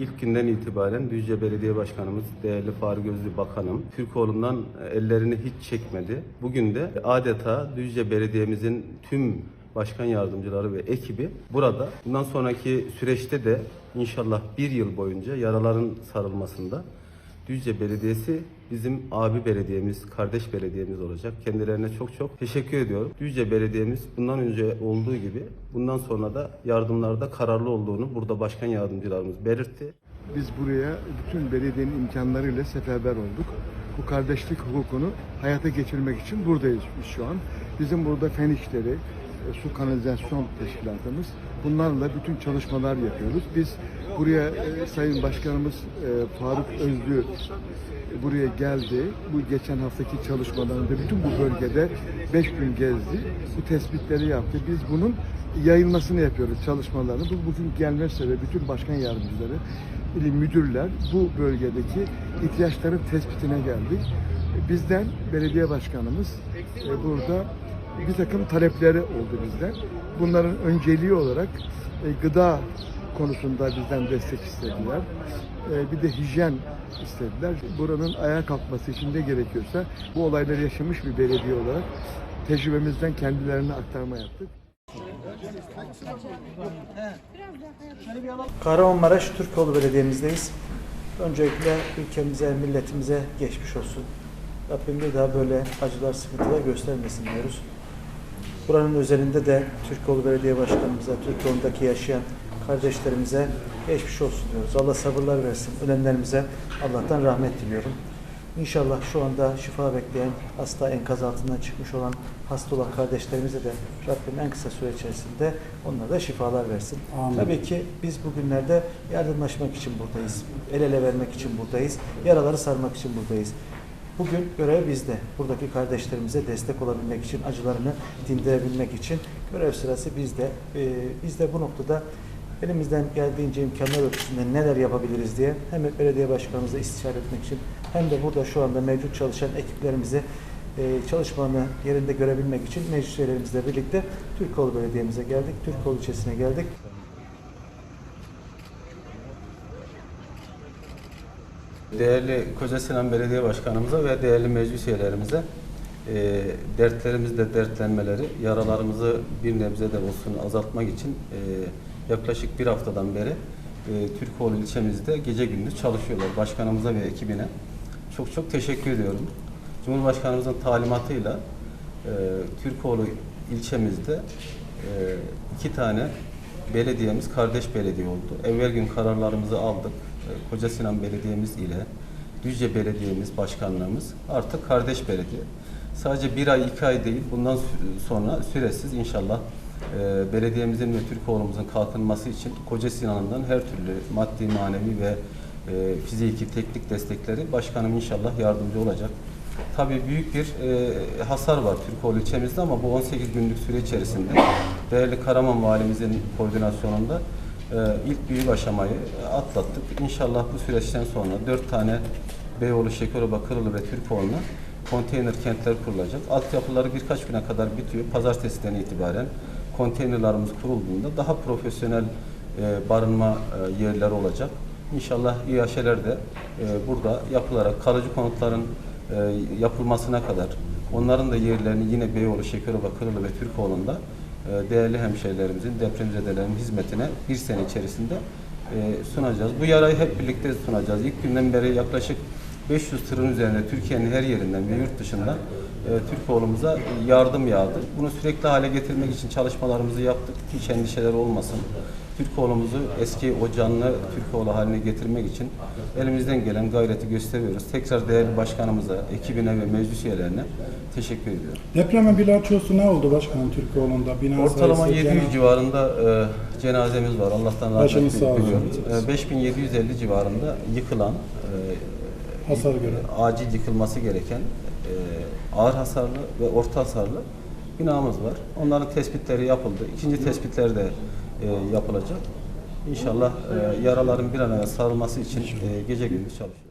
ilk günden itibaren Düzce Belediye Başkanımız, değerli Faruk Gözlü Bakanım, Türkoğlu'ndan ellerini hiç çekmedi. Bugün de adeta Düzce Belediye'mizin tüm başkan yardımcıları ve ekibi burada. Bundan sonraki süreçte de inşallah bir yıl boyunca yaraların sarılmasında Düzce Belediyesi bizim abi belediyemiz, kardeş belediyemiz olacak. Kendilerine çok çok teşekkür ediyorum. Düzce Belediyemiz bundan önce olduğu gibi bundan sonra da yardımlarda kararlı olduğunu burada başkan yardımcılarımız belirtti. Biz buraya bütün belediyenin imkanlarıyla seferber olduk. Bu kardeşlik hukukunu hayata geçirmek için buradayız biz şu an. Bizim burada fen işleri, su kanalizasyon teşkilatımız. Bunlarla bütün çalışmalar yapıyoruz. Biz buraya e, Sayın Başkanımız e, Faruk Özlü e, buraya geldi. Bu geçen haftaki çalışmalarında bütün bu bölgede 5 gün gezdi. Bu tespitleri yaptı. Biz bunun yayılmasını yapıyoruz çalışmalarını. Bu bugün gelme sebebi bütün başkan yardımcıları, ili müdürler bu bölgedeki ihtiyaçların tespitine geldik. Bizden belediye başkanımız e, burada bir takım talepleri oldu bizden. Bunların önceliği olarak e, gıda konusunda bizden destek istediler. E, bir de hijyen istediler. Buranın ayağa kalkması için de gerekiyorsa bu olayları yaşamış bir belediye olarak tecrübemizden kendilerine aktarma yaptık. Kahramanmaraş Türkoğlu Belediye'mizdeyiz. Öncelikle ülkemize, milletimize geçmiş olsun. Rabbim bir daha böyle acılar, sıkıntılar göstermesin diyoruz. Buranın özelinde de Türkoğlu Belediye Başkanımıza, Türkoğlu'ndaki yaşayan kardeşlerimize geçmiş olsun diyoruz. Allah sabırlar versin. Ölenlerimize Allah'tan rahmet diliyorum. İnşallah şu anda şifa bekleyen, hasta enkaz altından çıkmış olan hasta olan kardeşlerimize de Rabbim en kısa süre içerisinde onlara da şifalar versin. Tabii ki biz bugünlerde yardımlaşmak için buradayız. El ele vermek için buradayız. Yaraları sarmak için buradayız. Bugün görev bizde. Buradaki kardeşlerimize destek olabilmek için, acılarını dindirebilmek için görev sırası bizde. Ee, biz de bu noktada elimizden geldiğince imkanlar ölçüsünde neler yapabiliriz diye hem belediye başkanımızla istişare etmek için hem de burada şu anda mevcut çalışan ekiplerimizi e, çalışmalarını yerinde görebilmek için meclis üyelerimizle birlikte Türkoğlu Belediye'mize geldik. Türkoğlu ilçesine geldik. Değerli Koca Sinan Belediye Başkanımıza ve değerli meclis üyelerimize e, dertlerimizle dertlenmeleri, yaralarımızı bir nebze de olsun azaltmak için e, yaklaşık bir haftadan beri e, Türkoğlu ilçemizde gece gündüz çalışıyorlar. Başkanımıza ve ekibine çok çok teşekkür ediyorum. Cumhurbaşkanımızın talimatıyla e, Türkoğlu ilçemizde e, iki tane belediyemiz kardeş belediye oldu. Evvel gün kararlarımızı aldık. E, Koca Sinan Belediyemiz ile Düzce Belediyemiz başkanlığımız artık kardeş belediye. Sadece bir ay, iki ay değil, bundan sonra süresiz inşallah e, belediyemizin ve Türkoğlu'muzun kalkınması için Koca Sinan'dan her türlü maddi, manevi ve e, fiziki, teknik destekleri başkanım inşallah yardımcı olacak. Tabii büyük bir e, hasar var Türkoğlu ilçemizde ama bu 18 günlük süre içerisinde değerli Karaman Valimizin koordinasyonunda ilk büyük aşamayı atlattık. İnşallah bu süreçten sonra 4 tane Beyoğlu, Şekeroba, Kırılı ve Türkoğlu'na konteyner kentler kurulacak. Altyapıları birkaç güne kadar bitiyor. Pazartesiden itibaren konteynerlarımız kurulduğunda daha profesyonel e, barınma e, yerleri olacak. İnşallah İHŞ'ler de e, burada yapılarak kalıcı konutların e, yapılmasına kadar onların da yerlerini yine Beyoğlu, Şekeroba, Kırılı ve Türkoğlu'nda değerli hemşehrilerimizin, depremzedelerin hizmetine bir sene içerisinde e, sunacağız. Bu yarayı hep birlikte sunacağız. İlk günden beri yaklaşık 500 tırın üzerinde Türkiye'nin her yerinden ve yurt dışından e, Türkoğlu'muza yardım yağdı. Bunu sürekli hale getirmek için çalışmalarımızı yaptık. Hiç endişeler olmasın. Türkoğlu'muzu eski o canlı Türkoğlu haline getirmek için elimizden gelen gayreti gösteriyoruz. Tekrar değerli başkanımıza, ekibine ve meclis üyelerine teşekkür ediyorum. Depremin bilançosu ne oldu başkanım Türkoğlu'nda? Bina Ortalama sayısı, 700 genel- civarında e, cenazemiz var. Allah'tan rahmet diliyoruz. E, 5750 civarında yıkılan, e, Hasar gören. acil yıkılması gereken e, ağır hasarlı ve orta hasarlı binamız var. Onların tespitleri yapıldı. İkinci tespitler de e, yapılacak. İnşallah e, yaraların bir an evvel sarılması için e, gece gündüz çalışıyoruz.